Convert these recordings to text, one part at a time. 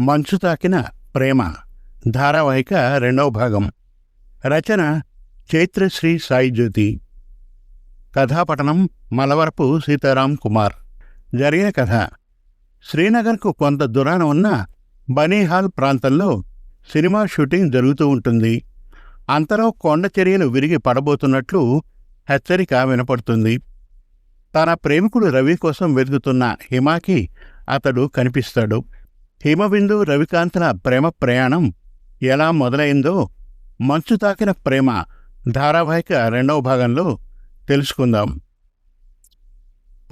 మంచు తాకిన ప్రేమ ధారావాహిక రెండవ భాగం. రచన చైత్రశ్రీ సాయిజ్యోతి. కథాపఠనం మలవరపు సీతారాం కుమార్. జరిగిన కథ. శ్రీనగర్కు కొంత దూరాన ఉన్న బనీహాల్ ప్రాంతంలో సినిమా షూటింగ్ జరుగుతూ ఉంటుంది. అంతలో కొండ చర్యలు విరిగి పడబోతున్నట్లు హెచ్చరిక వినపడుతుంది. తన ప్రేమికుడు రవి కోసం వెతుకుతున్న హిమాకి అతడు కనిపిస్తాడు. హిమబిందు రవికాంత్ల ప్రేమ ప్రయాణం ఎలా మొదలైందో మంచు తాకిన ప్రేమ ధారావాహిక రెండవ భాగంలో తెలుసుకుందాం.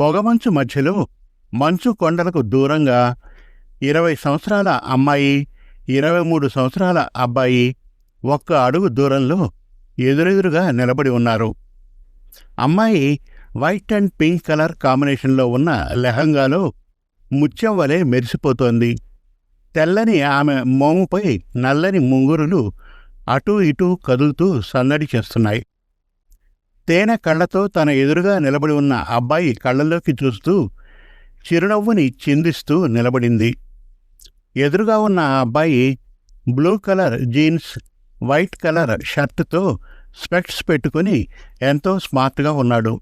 పొగమంచు మధ్యలో మంచు కొండలకు దూరంగా ఇరవై సంవత్సరాల అమ్మాయి ఇరవై మూడు సంవత్సరాల అబ్బాయి ఒక్క అడుగు దూరంలో ఎదురెదురుగా నిలబడి ఉన్నారు. అమ్మాయి వైట్ అండ్ పింక్ కలర్ కాంబినేషన్లో ఉన్న లెహంగాలో ముత్యం వలె మెరిసిపోతోంది. తెల్లని ఆమె మోముపై నల్లని ముంగురులు అటూ ఇటూ కదులుతూ సందడి చేస్తున్నాయి. తేనె కళ్ళతో తన ఎదురుగా నిలబడి ఉన్న అబ్బాయి కళ్ళలోకి చూస్తూ చిరునవ్వుని చిందిస్తూ నిలబడింది. ఎదురుగా ఉన్న ఆ అబ్బాయి blue colour jeans white colour షర్టుతో specs పెట్టుకుని ఎంతో స్మార్ట్గా ఉన్నాడు.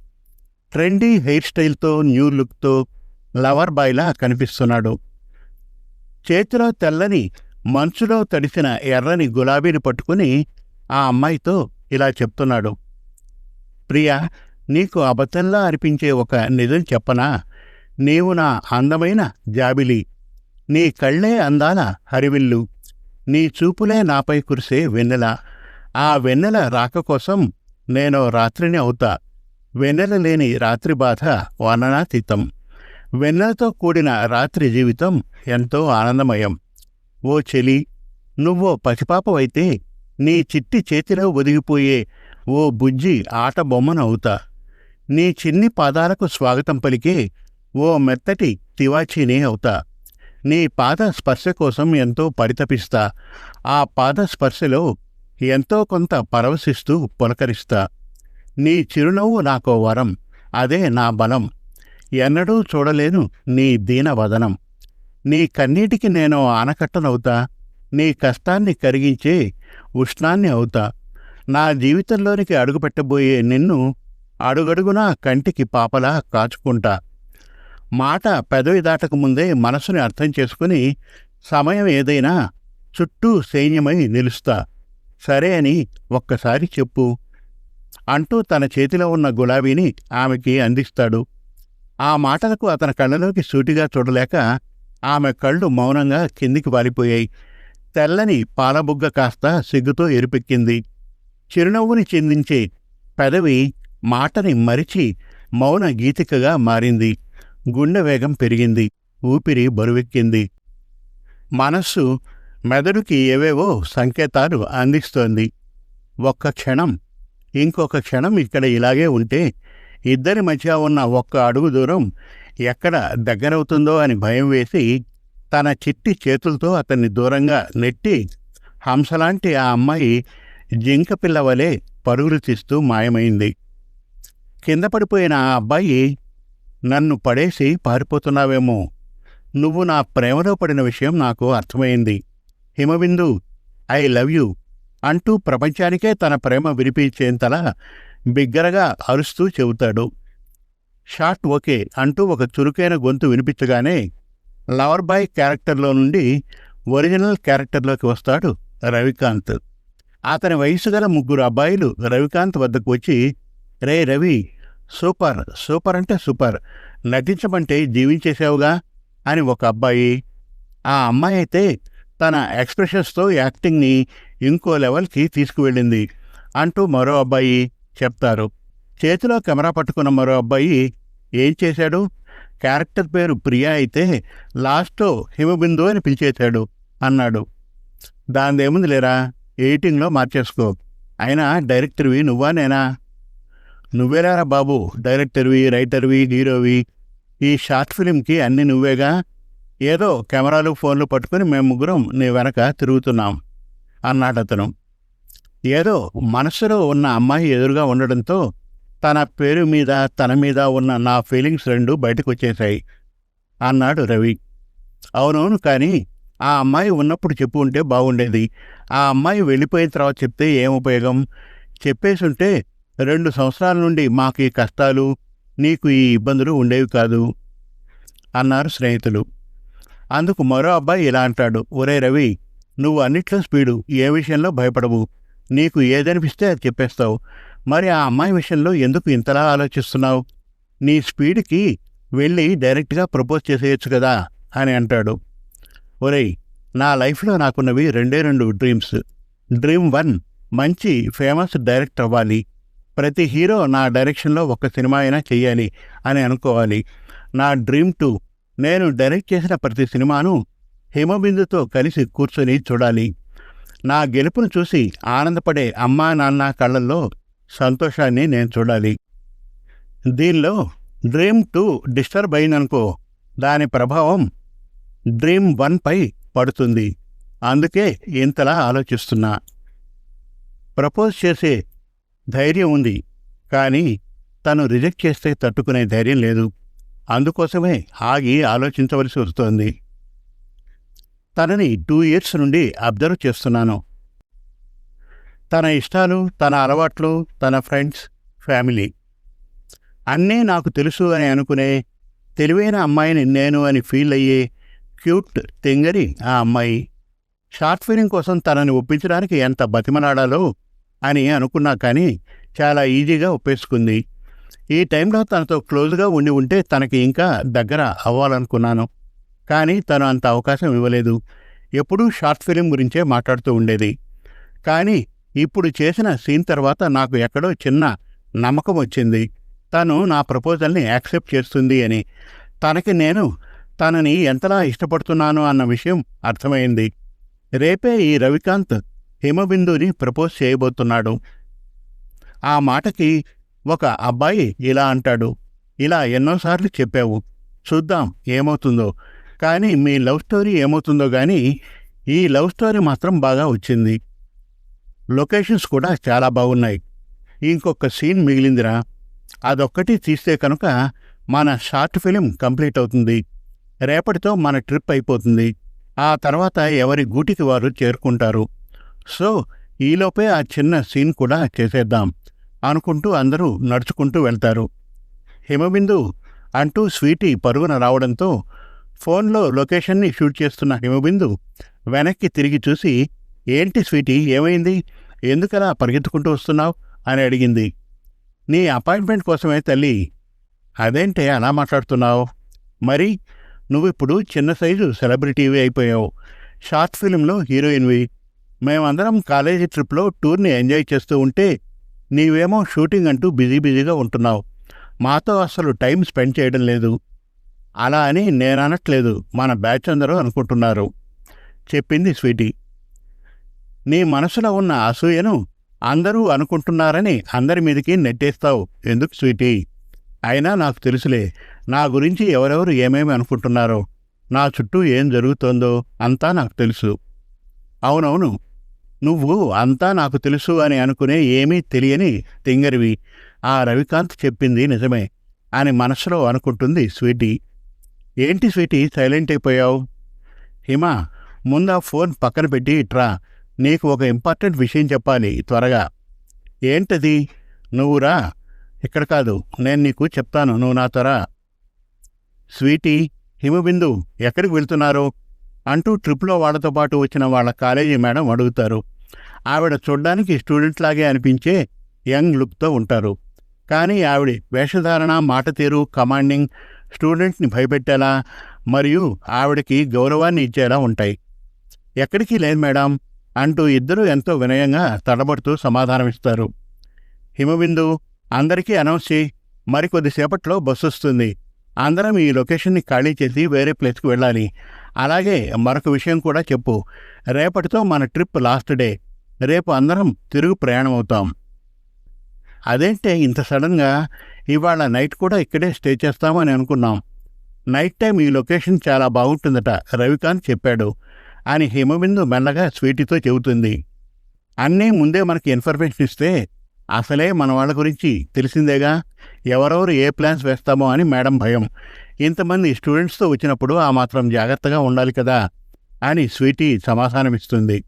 ట్రెండీ హెయిర్ స్టైల్తో న్యూ లుక్తో లవర్ బాయ్లా కనిపిస్తున్నాడు. చేతిలో తెల్లని మంచులో తడిసిన ఎర్రని గులాబీని పట్టుకుని ఆ అమ్మాయితో ఇలా చెప్తున్నాడు. ప్రియా నీకు అబద్ధంలా అనిపించే ఒక నిజం చెప్పనా? నీవు నా అందమైన జాబిలి. నీ కళ్ళే అందాల హరివిల్లు. నీ చూపులే నాపై కురిసే వెన్నెల. ఆ వెన్నెల రాక కోసం నేను రాత్రిని అవుతా. వెన్నెల లేని రాత్రి బాధ వర్ణనాతీతం. వెన్నెలతో కూడిన రాత్రి జీవితం ఎంతో ఆనందమయం. ఓ చెలి నువ్వో పసిపాపవైతే నీ చిట్టి చేతిలో ఒదిగిపోయే ఓ బుజ్జి ఆట బొమ్మనవుతా నీ చిన్ని పాదాలకు స్వాగతం పలికే ఓ మెత్తటి తివాచీనే అవుతా. నీ పాద స్పర్శ కోసం ఎంతో పరితపిస్తా. ఆ పాద స్పర్శలో ఎంతో కొంత పరవశిస్తూ పులకరిస్తా. నీ చిరునవ్వు నాకో వరం అదే నా బలం. ఎన్నడూ చూడలేను నీ దీనవదనం. నీ కన్నీటికి నేను ఆనకట్టనవుతా. నీ కష్టాన్ని కరిగించే ఉష్ణాన్ని అవుతా. నా జీవితంలోనికి అడుగుపెట్టబోయే నిన్ను అడుగడుగునా కంటికి పాపలా కాచుకుంటా. మాట పెదవి దాటకముందే మనసుని అర్థం చేసుకుని సమయం ఏదైనా చుట్టూ సైన్యమై నిలుస్తా. సరే అని ఒక్కసారి చెప్పు. అంటూ తన చేతిలో ఉన్న గులాబీని ఆమెకి అందిస్తాడు. ఆ మాటలకు అతని కళ్ళలోకి సూటిగా చూడలేక ఆమె కళ్ళు మౌనంగా కిందికి వాలిపోయాయి. తెల్లని పాలబుగ్గ కాస్త సిగ్గుతో ఎరుపెక్కింది. చిరునవ్వుని చెందించే పెదవి మాటని మరిచి మౌన గీతికగా మారింది. గుండె వేగం పెరిగింది. ఊపిరి బరువెక్కింది. మనస్సు మెదడుకి ఏవేవో సంకేతాలు అందిస్తోంది. ఒక్క క్షణం ఇంకొక క్షణం ఇక్కడ ఇలాగే ఉంటే ఇద్దరి మధ్య ఉన్న ఒక్క అడుగు దూరం ఎక్కడ దగ్గరవుతుందో అని భయం వేసి తన చిట్టి చేతులతో అతన్ని దూరంగా నెట్టి హంసలాంటి ఆ అమ్మాయి జింక పిల్లవలే పరుగులు తీస్తూ మాయమైంది. కింద పడిపోయిన ఆ అబ్బాయి నన్ను పడేసి పారిపోతున్నావేమో. నువ్వు నా ప్రేమలో పడిన విషయం నాకు అర్థమైంది. హిమబిందు ఐ లవ్ యూ అంటూ ప్రపంచానికే తన ప్రేమ వినిపించేంతలా బిగ్గరగా అరుస్తూ చెబుతాడు. షార్ట్ ఓకే అంటూ ఒక చురుకైన గొంతు వినిపించగానే లవర్ బాయ్ క్యారెక్టర్లో నుండి ఒరిజినల్ క్యారెక్టర్లోకి వస్తాడు రవికాంత్. అతని వయసు గల ముగ్గురు అబ్బాయిలు రవికాంత్ వద్దకు వచ్చి రే రవి సూపర్ సూపర్ అంటే సూపర్. నటించమంటే జీవించేసావుగా అని ఒక అబ్బాయి ఆ అమ్మాయి అయితే తన ఎక్స్ప్రెషన్స్తో యాక్టింగ్ని ఇంకో లెవెల్కి తీసుకువెళ్ళింది అంటూ మరో అబ్బాయి చెప్తారు. చేతిలో కెమెరా పట్టుకున్న మరో అబ్బాయి ఏం చేశాడు? క్యారెక్టర్ పేరు ప్రియా అయితే లాస్ట్లో హిమబిందు అని పిలిచేశాడు అన్నాడు. దానిదేముంది లేరా? ఎడిటింగ్లో మార్చేసుకో. అయినా డైరెక్టర్వి నువ్వా నేనా? నువ్వేలారా బాబు? డైరెక్టర్వి రైటర్వి హీరోవి ఈ షార్ట్ ఫిలింకి అన్ని నువ్వేగా? ఏదో కెమెరాలు ఫోన్లు పట్టుకుని మేము ముగ్గురం నీ వెనక తిరుగుతున్నాం అన్నాడతను. ఏదో మనసులో ఉన్న అమ్మాయి ఎదురుగా ఉండడంతో తన పేరు మీద తన మీద ఉన్న నా ఫీలింగ్స్ రెండు బయటకు వచ్చేశాయి అన్నాడు రవి. అవునవును కానీ ఆ అమ్మాయి ఉన్నప్పుడు చెప్పు ఉంటే బాగుండేది. ఆ అమ్మాయి వెళ్ళిపోయిన తర్వాత చెప్తే ఏం ఉపయోగం? చెప్పేసుంటే రెండు సంవత్సరాల నుండి మాకు ఈ కష్టాలు నీకు ఈ ఇబ్బందులు ఉండేవి కాదు అన్నారు స్నేహితులు. అందుకు మరో అబ్బాయి ఇలా అంటాడు ఒరే రవి నువ్వు అన్నిట్లో స్పీడు ఏ విషయంలో భయపడవు. నీకు ఏదనిపిస్తే అది చెప్పేస్తావు. మరి ఆ అమ్మాయి విషయంలో ఎందుకు ఇంతలా ఆలోచిస్తున్నావు? నీ స్పీడ్కి వెళ్ళి డైరెక్ట్గా ప్రపోజ్ చేసేయచ్చు కదా అని అంటాడు. ఒరేయ్ నా లైఫ్లో నాకున్నవి రెండే రెండు డ్రీమ్స్. డ్రీమ్ వన్ మంచి ఫేమస్ డైరెక్టర్ అవ్వాలి. ప్రతి హీరో నా డైరెక్షన్లో ఒక సినిమా అయినా చెయ్యాలి అని అనుకోవాలి. నా డ్రీమ్ టూ నేను డైరెక్ట్ చేసిన ప్రతి సినిమాను హిమబిందుతో కలిసి కూర్చొని చూడాలి. నా గెలుపును చూసి ఆనందపడే అమ్మా నాన్న కళ్ళల్లో సంతోషాన్ని నేను చూడాలి. దీనిలో డ్రీమ్ టూ డిస్టర్బ్ అయిందనుకో దాని ప్రభావం డ్రీమ్ వన్పై పడుతుంది. అందుకే ఇంతలా ఆలోచిస్తున్నా. ప్రపోజ్ చేసే ధైర్యం ఉంది కానీ తను రిజెక్ట్ చేస్తే తట్టుకునే ధైర్యం లేదు. అందుకోసమే ఆగి ఆలోచించవలసి వస్తోంది. తనని టూ ఇయర్స్ నుండి అబ్జర్వ్ చేస్తున్నాను. తన ఇష్టాలు తన అలవాట్లు తన ఫ్రెండ్స్ ఫ్యామిలీ. అన్నీ నాకు తెలుసు అని అనుకునే తెలివైన అమ్మాయిని నేను అని ఫీల్ అయ్యే క్యూట్ తెంగరి ఆ అమ్మాయి షార్ట్ ఫిలిం కోసం తనని ఒప్పించడానికి ఎంత బతిమలాడాలో అని అనుకున్నా కానీ చాలా ఈజీగా ఒప్పేసుకుంది. ఈ టైంలో తనతో క్లోజ్గా ఉండి ఉంటే తనకి ఇంకా దగ్గర అవ్వాలనుకున్నాను. కానీ తను అంత అవకాశం ఇవ్వలేదు. ఎప్పుడూ షార్ట్ ఫిలిం గురించే మాట్లాడుతూ ఉండేది. కానీ ఇప్పుడు చేసిన సీన్ తర్వాత నాకు ఎక్కడో చిన్న నమ్మకం వచ్చింది. తను నా ప్రపోజల్ని యాక్సెప్ట్ చేస్తుంది అని. తనకి నేను తనని ఎంతలా ఇష్టపడుతున్నాను అన్న విషయం అర్థమైంది. రేపే ఈ రవికాంత్ హిమబిందుని ప్రపోజ్ చేయబోతున్నాడు. ఆ మాటకి ఒక అబ్బాయి ఇలా అంటాడు. ఇలా ఎన్నోసార్లు చెప్పావు. చూద్దాం ఏమవుతుందో. కానీ మీ లవ్ స్టోరీ ఏమవుతుందో కానీ ఈ లవ్ స్టోరీ మాత్రం బాగా వచ్చింది. లొకేషన్స్ కూడా చాలా బాగున్నాయి. ఇంకొక సీన్ మిగిలిందిరా. అదొక్కటి తీస్తే కనుక మన షార్ట్ ఫిలిం కంప్లీట్ అవుతుంది. రేపటితో మన ట్రిప్ అయిపోతుంది. ఆ తర్వాత ఎవరి గూటికి వారు చేరుకుంటారు. సో ఈలోపే ఆ చిన్న సీన్ కూడా చేసేద్దాం అనుకుంటూ అందరూ నడుచుకుంటూ వెళ్తారు. హిమబిందు అంటూ స్వీటీ పరుగున రావడంతో ఫోన్లో లొకేషన్ని షూట్ చేస్తున్న హిమబిందు వెనక్కి తిరిగి చూసి ఏంటి స్వీటీ ఏమైంది? ఎందుకలా పరిగెత్తుకుంటూ వస్తున్నావు? అని అడిగింది. నీ అపాయింట్మెంట్ కోసమే తల్లి. అదేంటే అలా మాట్లాడుతున్నావు? మరి నువ్విప్పుడు చిన్న సైజు సెలబ్రిటీవి అయిపోయావు. షార్ట్ ఫిలింలో హీరోయిన్వి. మేమందరం కాలేజీ ట్రిప్లో టూర్ని ఎంజాయ్ చేస్తూ ఉంటే నీవేమో షూటింగ్ అంటూ బిజీ బిజీగా ఉంటున్నావు. మాతో అసలు టైం స్పెండ్ చేయడం లేదు. అలా అని నేను అనట్లేదు. మన బ్యాచ్ అందరూ అనుకుంటున్నారు. చెప్పింది స్వీటీ. నీ మనసులో ఉన్న అసూయను అందరూ అనుకుంటున్నారని అందరి మీదకి నెట్టేస్తావు. ఎందుకు స్వీటీ? అయినా నాకు తెలుసులే. నా గురించి ఎవరెవరు ఏమేమి అనుకుంటున్నారో. నా చుట్టూ ఏం జరుగుతోందో అంతా నాకు తెలుసు. అవునవును. నువ్వు అంతా నాకు తెలుసు అని అనుకునే ఏమీ తెలియని తింగరివి. ఆ రవికాంత్ చెప్పింది నిజమే అని మనసులో అనుకుంటుంది స్వీటీ. ఏంటి స్వీటీ సైలెంట్ అయిపోయావు? హిమ ముందా ఫోన్ పక్కన పెట్టి ఇట్రా నీకు ఒక ఇంపార్టెంట్ విషయం చెప్పాలి త్వరగా. ఏంటది? నువ్వురా ఇక్కడ కాదు నేను నీకు చెప్తాను నువ్వు నా త్వర స్వీటీ హిమబిందు ఎక్కడికి వెళ్తున్నారు? అంటూ ట్రిప్లో వాళ్ళతో పాటు వచ్చిన వాళ్ళ కాలేజీ మేడం అడుగుతారు. ఆవిడ చూడ్డానికి స్టూడెంట్ లాగే అనిపించే యంగ్ లుక్తో ఉంటారు. కానీ ఆవిడ వేషధారణ మాట తీరు కమాండింగ్ స్టూడెంట్ని భయపెట్టేలా మరియు ఆవిడకి గౌరవాన్ని ఇచ్చేలా ఉంటాయి. ఎక్కడికి లేదు మేడం అంటూ ఇద్దరూ ఎంతో వినయంగా తడబడుతూ సమాధానమిస్తారు హిమబిందు అందరికీ అనౌన్స్ చేయి. మరికొద్దిసేపట్లో బస్సు వస్తుంది. అందరం ఈ లొకేషన్ని ఖాళీ చేసి వేరే ప్లేస్కి వెళ్ళాలి. అలాగే మరొక విషయం కూడా చెప్పు. రేపటితో మన ట్రిప్ లాస్ట్ డే. రేపు అందరం తిరుగు ప్రయాణం అవుతాం అదేంటే ఇంత సడన్గా ఇవాళ నైట్ కూడా ఇక్కడే స్టే చేస్తామని అనుకున్నాం. నైట్ టైం ఈ లొకేషన్ చాలా బాగుంటుందట రవికాంత్ చెప్పాడు. అని హిమబిందు మెల్లగా స్వీటీతో చెబుతుంది. అన్నీ ముందే మనకి ఇన్ఫర్మేషన్ ఇస్తే అసలే మన వాళ్ళ గురించి తెలిసిందేగా? ఎవరెవరు ఏ ప్లాన్స్ వేస్తామో అని మేడం భయం. ఇంతమంది స్టూడెంట్స్తో వచ్చినప్పుడు ఆ మాత్రం జాగ్రత్తగా ఉండాలి కదా? అని స్వీటీ సమాధానమిస్తుంది.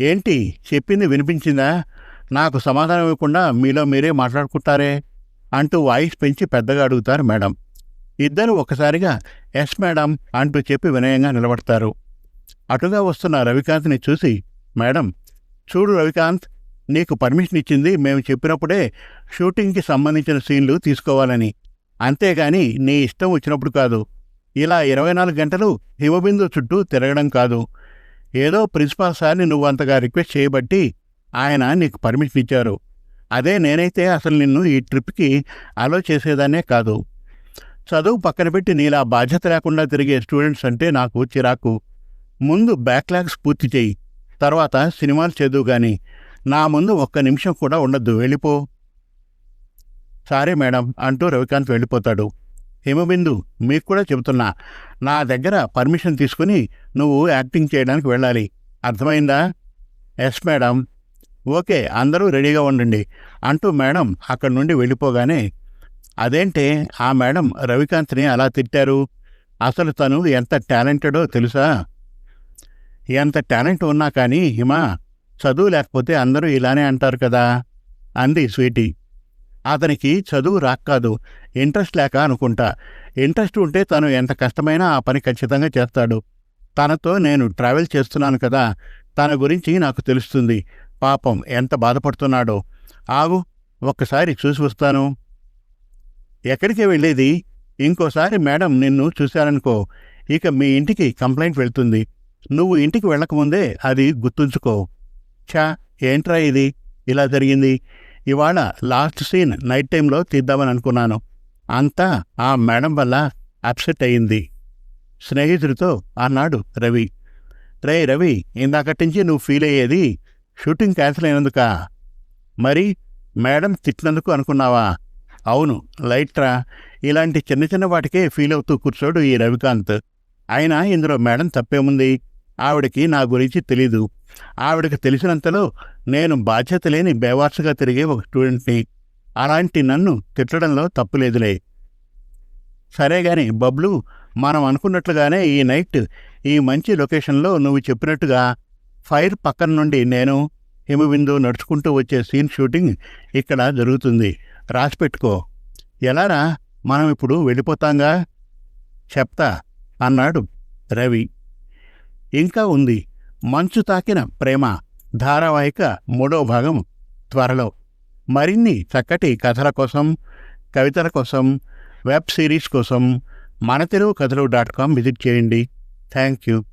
ఏంటి? చెప్పింది వినిపించిందా? నాకు సమాధానం ఇవ్వకుండా మీలో మీరే మాట్లాడుకుంటారే? అంటూ వాయిస్ పెంచి పెద్దగా అడుగుతారు మేడం. ఇద్దరు ఒక్కసారిగా ఎస్ మేడం అంటూ చెప్పి వినయంగా నిలబడతారు. అటుగా వస్తున్న రవికాంత్ని చూసి మేడం చూడు రవికాంత్ నీకు పర్మిషన్ ఇచ్చింది మేము చెప్పినప్పుడే షూటింగ్కి సంబంధించిన సీన్లు తీసుకోవాలని. అంతేగాని నీ ఇష్టం వచ్చినప్పుడు కాదు. ఇలా ఇరవై నాలుగు గంటలు హిమబిందు చుట్టూ తిరగడం కాదు. ఏదో ప్రిన్సిపాల్ సార్ని నువ్వు అంతగా రిక్వెస్ట్ చేయబట్టి ఆయన నీకు పర్మిషన్ ఇచ్చారు. అదే నేనైతే అసలు నిన్ను ఈ ట్రిప్కి అలో చేసేదాన్నే కాదు. చదువు పక్కన పెట్టి నీలా బాధ్యత లేకుండా తిరిగే స్టూడెంట్స్ అంటే నాకు చిరాకు. ముందు బ్యాక్లాగ్స్ పూర్తి చేయి. తర్వాత సినిమాలు చదువు కానీ నా ముందు ఒక్క నిమిషం కూడా ఉండద్దు. వెళ్ళిపో. సరే మేడం అంటూ రవికాంత్ వెళ్ళిపోతాడు. హిమబిందు మీకు కూడా చెబుతున్నా. నా దగ్గర పర్మిషన్ తీసుకుని నువ్వు యాక్టింగ్ చేయడానికి వెళ్ళాలి. అర్థమైందా? Yes madam. ఓకే అందరూ రెడీగా ఉండండి అంటూ మేడం అక్కడి నుండి వెళ్ళిపోగానే అదేంటే ఆ మేడం రవికాంత్ని అలా తిట్టారు? అసలు తను ఎంత టాలెంటెడో తెలుసా? ఎంత టాలెంట్ ఉన్నా కానీ హిమ చదువు లేకపోతే అందరూ ఇలానే అంటారు కదా అంది స్వీటీ. అతనికి చదువు రాక్కాదు ఇంట్రెస్ట్ లేక అనుకుంటా. ఇంట్రెస్ట్ ఉంటే తను ఎంత కష్టమైనా ఆ పని ఖచ్చితంగా చేస్తాడు. తనతో నేను ట్రావెల్ చేస్తున్నాను కదా తన గురించి నాకు తెలుస్తుంది. పాపం ఎంత బాధపడుతున్నాడో. ఆగు ఒక్కసారి చూసి వస్తాను. ఎక్కడికి వెళ్ళేది? ఇంకోసారి మేడం నిన్ను చూశారనుకో ఇక మీ ఇంటికి కంప్లైంట్ వెళ్తుంది. నువ్వు ఇంటికి వెళ్ళకముందే అది గుర్తుంచుకో. ఛా ఏంట్రా ఇది? ఇలా జరిగింది. ఇవాళ లాస్ట్ సీన్ నైట్ టైంలో తీద్దామని అనుకున్నాను. అంతా ఆ మేడం వల్ల అప్సెట్ అయింది. స్నేహితుడితో అన్నాడు రవి. రే రవి ఇందాకటి నుంచి నువ్వు ఫీల్ అయ్యేది షూటింగ్ క్యాన్సిల్ అయినందుకా మరి మేడం తిట్టినందుకు అనుకున్నావా? అవును లైట్రా ఇలాంటి చిన్న చిన్న వాటికే ఫీల్ అవుతూ కూర్చోడు ఈ రవికాంత్. అయినా ఇందులో మేడం తప్పేముంది? ఆవిడకి నా గురించి తెలీదు. ఆవిడకి తెలిసినంతలో నేను బాధ్యత లేని బేవార్సుగా తిరిగే ఒక స్టూడెంట్ని. అలాంటి నన్ను తిట్టడంలో తప్పులేదులే సరే గాని బబ్లు మనం అనుకున్నట్లుగానే ఈ నైట్ ఈ మంచి లొకేషన్లో నువ్వు చెప్పినట్టుగా ఫైర్ పక్కన నుండి నేను హిమబిందు నడుచుకుంటూ వచ్చే సీన్ షూటింగ్ ఇక్కడ జరుగుతుంది. రాసిపెట్టుకో ఎలారా? మనం ఇప్పుడు వెళ్ళిపోతాంగా? చెప్తా అన్నాడు రవి. ఇంకా ఉంది. మంచు తాకిన ప్రేమ ధారావాహిక మూడో భాగం త్వరలో. మరిన్ని చక్కటి కథల కోసం కవితల కోసం వెబ్ సిరీస్ కోసం మన తెలుగు కథలు డాట్ కామ్ విజిట్ చేయండి. Thank you.